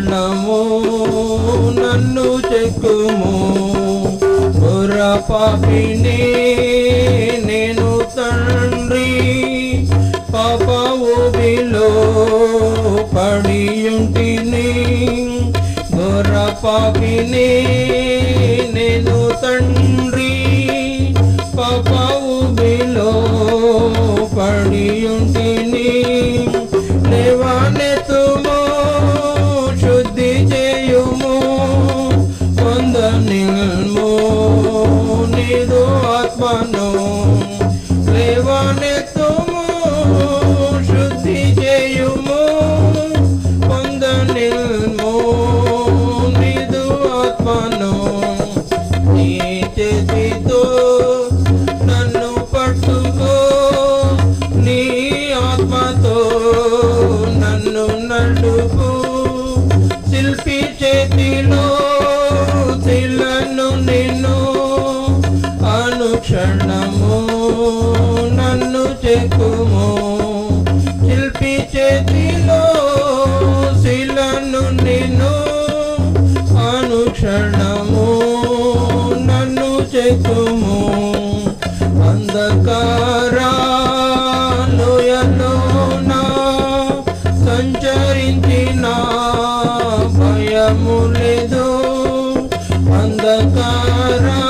అనుక్షణము నన్ను చెక్కుము. పుర పాపిని నేను తండ్రి పాప ఊబిలో పడియుంటిని పుర పాపిని నేను తండ్రి క్షణము నన్ను చెక్కుము. శిల్పి చేతిలో శిలను నిన్ను అనుక్షణము నన్ను చెక్కుము. అంధకారాలోయలో నా సంచరించిన భయము లేదు. అంధకారా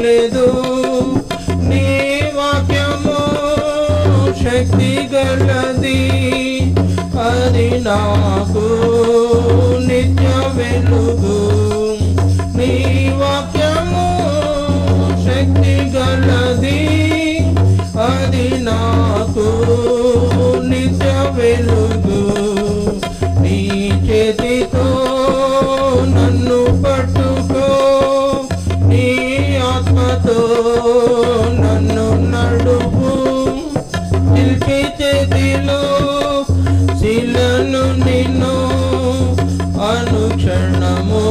లేదు. నీ వాక్యము శక్తి గలది. అది నాకు నిత్య వెలుగు. నీ వాక్యము శక్తి గలది. అది నాకు నిత్య వెలుగు. నీ చేతితో నన్ను పట్టు చేతిలో శిలను నిన్ను అనుక్షణము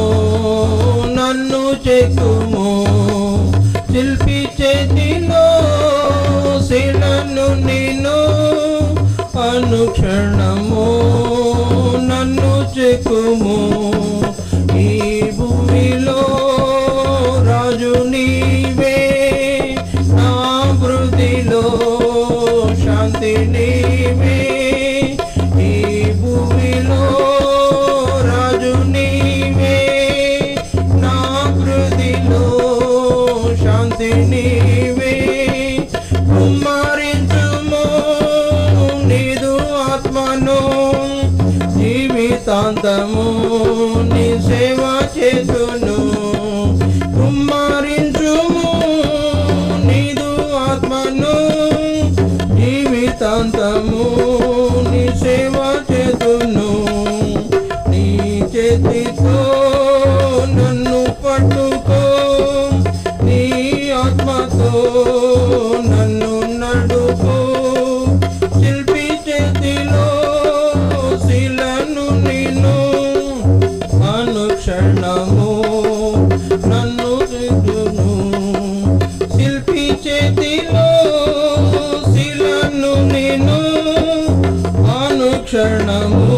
నన్ను చెక్కుము శిల్పి చేతిలో శిలను నిన్ను అనుక్షణము ప్రాంతము నీ సేవ చేసును కుమ్మరించుము. నీదు ఆత్మను జీవితాంతము నీ సేవ చేసును నీ చేతితో నన్ను పట్టుకో. నీ ఆత్మతో 只能。